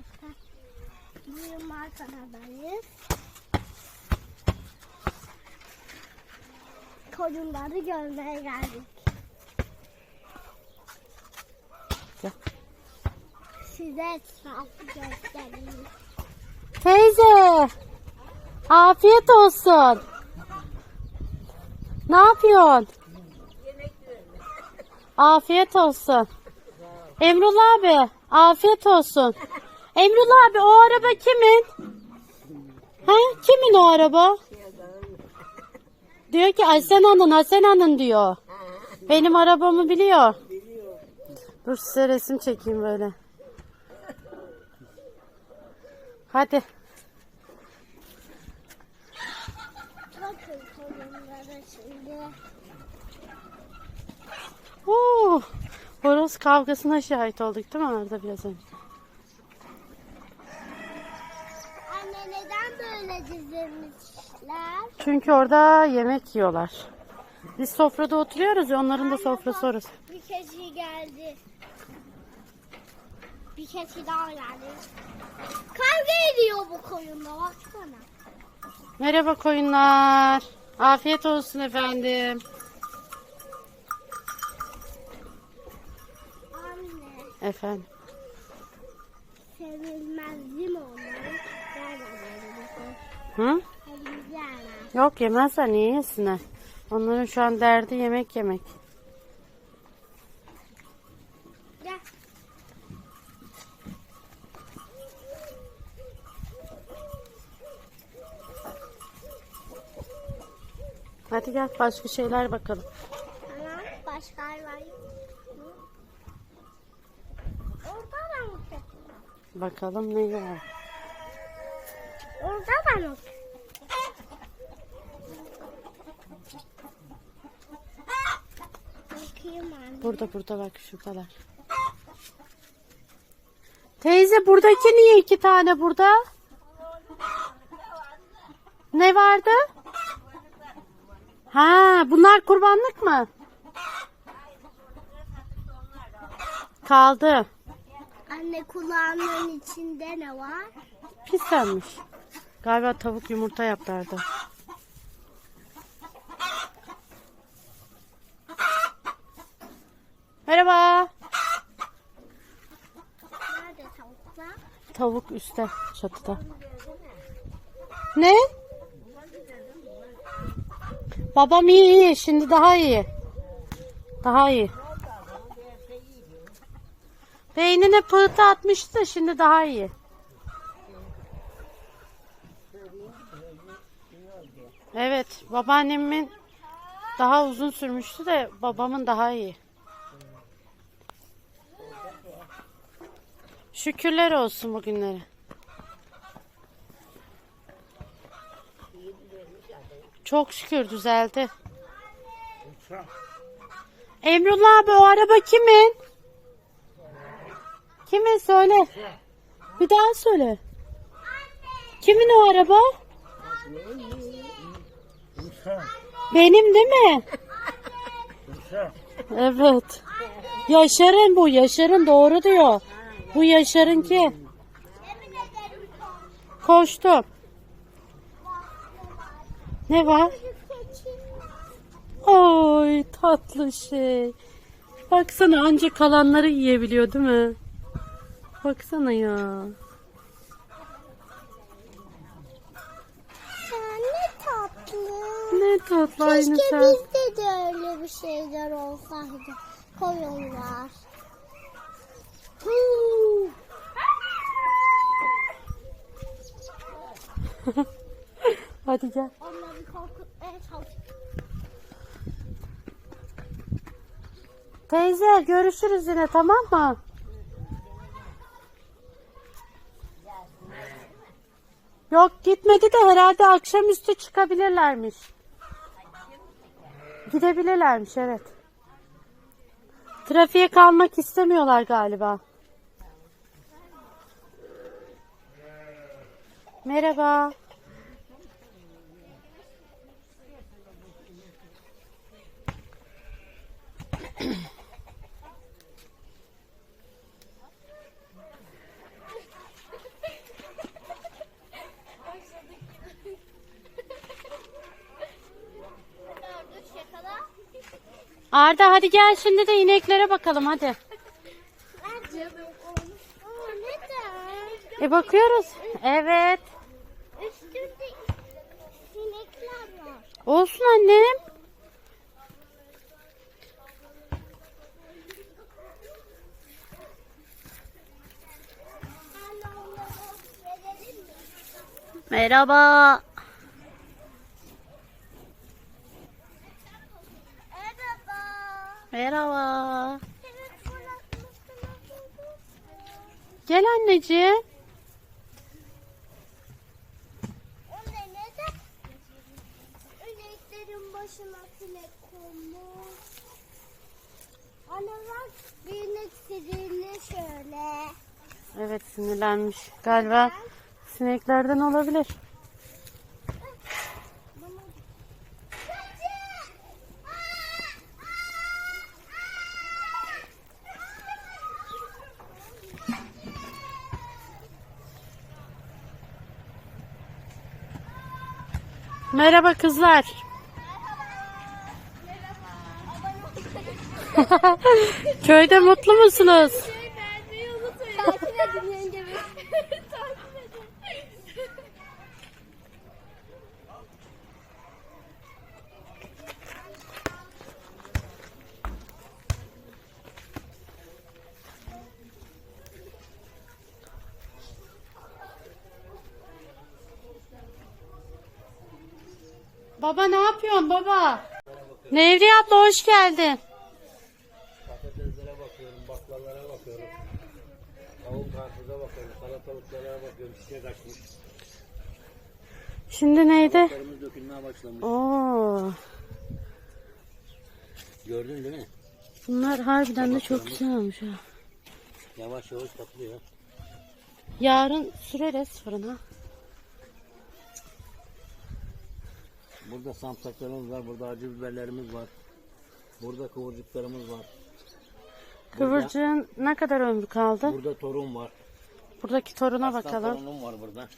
arkadaşlar. Bugün Markana'dayız. Koyunları görmeye geldik. Gel. Size etrafı göstereyim. Teyze. Afiyet olsun. Ne yapıyorsun? Afiyet olsun. Emrullah abi, afiyet olsun. Emrullah abi o araba kimin? Ha? Kimin o araba? Diyor ki Asena'nın, Asena'nın diyor. Benim arabamı biliyor. Dur size resim çekeyim böyle. Hadi. Oo, horoz kavgasına şahit olduk değil mi Arda biraz önce? Anne neden böyle dizilmişler? Çünkü orada yemek yiyorlar. Biz sofrada oturuyoruz ya onların da sofrası orası. Bir keçi geldi. Bir keçi daha geldi. Kavga ediyor bu koyunla baksana. Merhaba koyunlar. Afiyet olsun efendim. Anne Efendim. sevilmez değil mi onları? Gelmedi. Hı? Yok yemezler niye yesinler? Onların şu an derdi yemek yemek. Hadi gel başka şeyler bakalım. Tamam. Başka hayvan? Orada da mı? Bakalım ne var. Orada anne. Burada burada bak şuradalar. Teyze buradaki niye iki tane burada? Ne vardı? Ha, bunlar kurbanlık mı? Kaldı. Anne kulağının içinde ne var? Pislenmiş. Galiba tavuk yumurta yaplardı. Merhaba. Nerede tavuklar? Tavuk üstte çatıda. Ne? Babam iyi iyi. Şimdi daha iyi. Daha iyi. Beynine pıhtı atmıştı da şimdi daha iyi. Evet. Babaannemin daha uzun sürmüştü de babamın daha iyi. Şükürler olsun bugünlere. Çok şükür düzeldi. Emrullah abi o araba kimin? Kimin söyle. Bir daha söyle. Kimin o araba? Benim değil mi? Evet. Yaşar'ın bu. Yaşar'ın doğru diyor. Bu Yaşar'ınki. Koştum. Ne var? Ay tatlı şey. Baksana anca kalanları yiyebiliyor değil mi? Baksana. Ya ne tatlı. Ne tatlı aynı Keşke sen. bizde de öyle bir şeyler olsaydı. Koyunlar. Hadi gel. Onları korkutmaya çalışıyorum. Teyze görüşürüz yine tamam mı? Yok gitmedi de herhalde akşamüstü çıkabilirlermiş. Gidebilirlermiş evet. Trafiğe kalmak istemiyorlar galiba. Merhaba. Arda hadi gel şimdi de ineklere bakalım hadi. E bakıyoruz. Evet. Üstünde sinekler var. Olsun annem. Merhaba. Merhaba. Evet, bırakmışsın okulda. Gel anneciğim. O ne neden? İneklerin başına sinek konmuş. Anne bak bir inek sirilli şöyle. Evet sinirlenmiş. Galiba sineklerden olabilir. Merhaba kızlar. Köyde mutlu musunuz? Baba ne yapıyorsun baba? Nevriye abla hoş geldin. Patateslere bakıyorum, baklalara bakıyorum. Kavun karpuza bakıyorum, salatalıklara bakıyorum, çiçek açmış. Şimdi neydi? Karımız dökülmeye başlamış. Oo, Gördün değil mi? bunlar harbiden de çok güzel olmuş ha. Yavaş yavaş patlıyor. Yarın süreriz fırına. Burada samsaklarımız var, burada acı biberlerimiz var. Burada kıvırcıklarımız var. Kıvırcığın ne kadar ömrü kaldı? Burada torun var. Buradaki toruna Aslan bakalım. torunum var burada.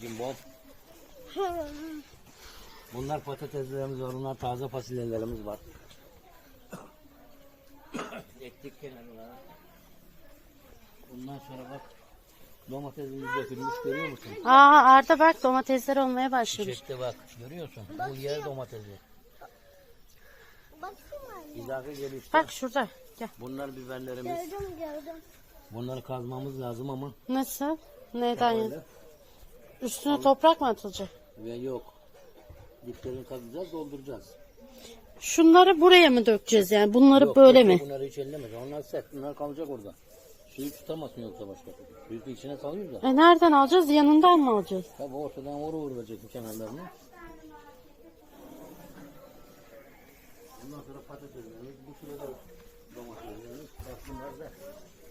Cimbom. Bunlar patateslerimiz var, bunlar taze fasulyelerimiz var. Ektik kenarlara. Bundan sonra bak domatesimiz dökülmüş görüyor musun? Aa Arda bak domatesler olmaya başlamış. Çiçekte bak görüyorsun. Bu yer domatesi. Gelişti. Bak şurada. Gel. Bunlar biberlerimiz. Gördüm gördüm. Bunları kazmamız lazım ama Nasıl? Neden? Üstüne toprak mı atılacak? ve yok. Diplerini kazacağız, dolduracağız. Şunları buraya mı dökeceğiz yani? Bunları Yok, böyle yok, mi? Bunları hiç ellemez. Onlar sert. Bunlar kalacak orada. Suyu tutamasın yoksa başka türlü. Suyu da içine salıyoruz da. E nereden alacağız? Yanından mı alacağız? Tabi ortadan vuru vurulacak bu kenarlarını. Ondan sonra patateslerimiz, bu sırada domateslerimiz, bunlar da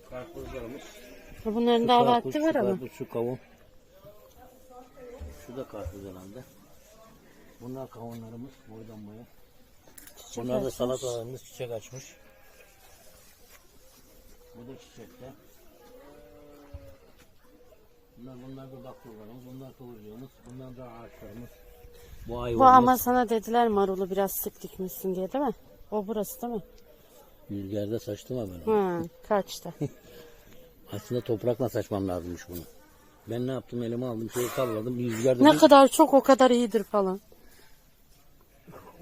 karpuzlarımız. E Bunların daha vakti var ama. Karpuz, şu kavun. Şu da karpuz herhalde. Bunlar kavunlarımız boydan boya. Bunlar da salatalarımız çiçek açmış. Bu da çiçekte. Bunlar, bunlar da baklalarımız, bunlar kıvırcığımız, bunlar da ağaçlarımız. Bu Bu ama sana dediler marulu biraz sık dikmişsin diye değil mi? O burası değil mi? Rüzgarda saçtım ha ben onu. Ha, kaçta? Aslında toprakla saçmam lazımmış bunu. Ben ne yaptım elime aldım şöyle salladım rüzgarda ne kadar çok o kadar iyidir falan.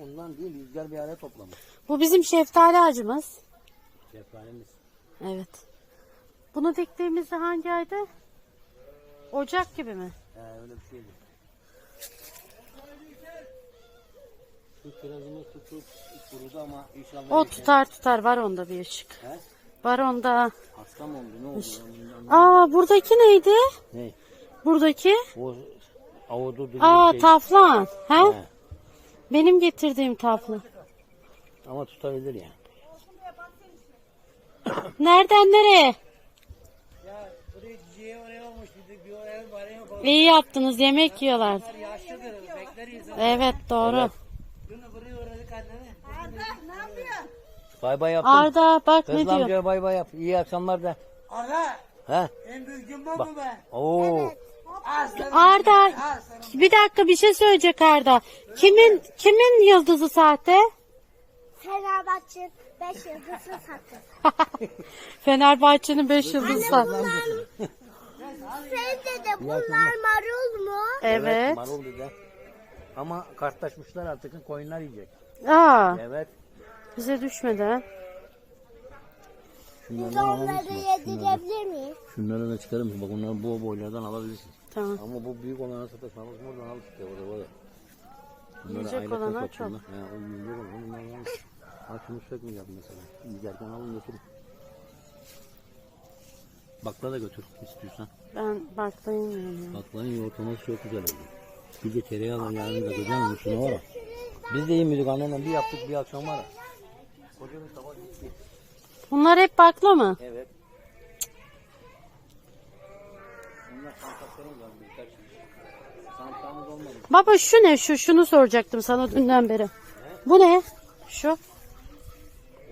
Ondan değil rüzgar bir araya toplamış. Bu bizim şeftali ağacımız. Şeftalimiz. Evet. Bunu diktiğimizde hangi aydı? Ocak gibi mi? He öyle bir şeydi. Şu kirazımız tutup kurudu ama inşallah O yeter. tutar tutar var onda bir ışık. He? Var onda. Hasta mı oldu ne oldu? Aa buradaki neydi? Ne? Buradaki? O avudu Aa şey. taflan. Ha? He. Benim getirdiğim taflan. Ama tutabilir yani. Nereden nereye? Ya buraya oraya olmuş dedik. Bir oraya bir oraya koy. İyi yaptınız yemek yiyorlar. Yaşlıdır. Bekler insan. Evet doğru. Bunu buraya uğradık annene. Arda ne yapıyorsun? Bay bay yaptım. Arda bak ne Kızıl diyor. amcaya bay bay yap. İyi akşamlar da. Arda He? en büyük cumba mı be? Oo. Aslanım. Arda Aslanım. bir dakika bir şey söyleyecek Arda. Kimin kimin yıldızı sahte? Fenerbahçe 5 yıldızı sattı. Fenerbahçe'nin 5 yıldızı. Anne bunlar... Sen de bunlar marul mu? Evet. Marul dedi. Ama kartlaşmışlar artık koyunlar yiyecek. Aa, Evet. bize düşmedi ha. Biz Şunlardan onları bak, Şunları, yedirebilir miyiz? şunları da çıkarır mısın? Bak onları bu boylardan alabilirsin. Tamam. Ama bu büyük olanı satarsan oradan al işte. Orada orada. Yiyecek olana çok. He, o yiyecek olan onları al. Ha şunu sökmeyeceğim mesela. Giderken alın götürün. Bakla da götür istiyorsan. Ben baklayayım ya. Baklanın yoğurtlaması çok güzel oldu. Bir de tereyağla yarın da güzel olmuş. Ne var ya? Biz de yemedik annemle bir yaptık bir akşam var ya. Kocanın sabah gitti. Bunlar hep bakla mı? Evet. Bunlar santaklarımız var birkaç. Santağımız olmadı. Baba şu ne? Şu şunu soracaktım sana dünden beri. Bu ne? Şu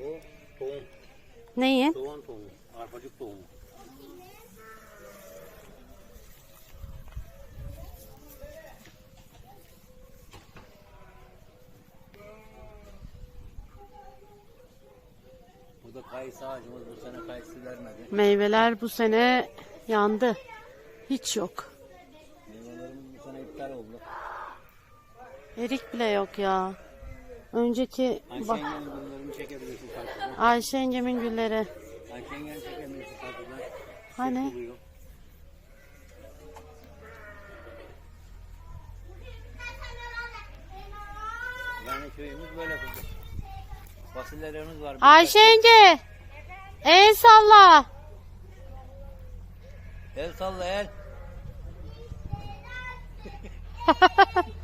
O tohum. neyi? Soğan tohumu. Arpacık tohumu. Bu da kayısı ağacımız. Bu sene kayısı vermedi. Meyveler bu sene yandı. Hiç yok. Meyvelerimiz bu sene iptal oldu. Erik bile yok ya. Önceki bak Ayşengen çekebilirsin karşıdan. Ayşe yengemin gülleri. Ayşengen çekemiyorsun karşıdan. Hani? Yani köyümüz böyle kızım. Fasulyelerimiz var. Ayşe yenge. El salla. El salla el.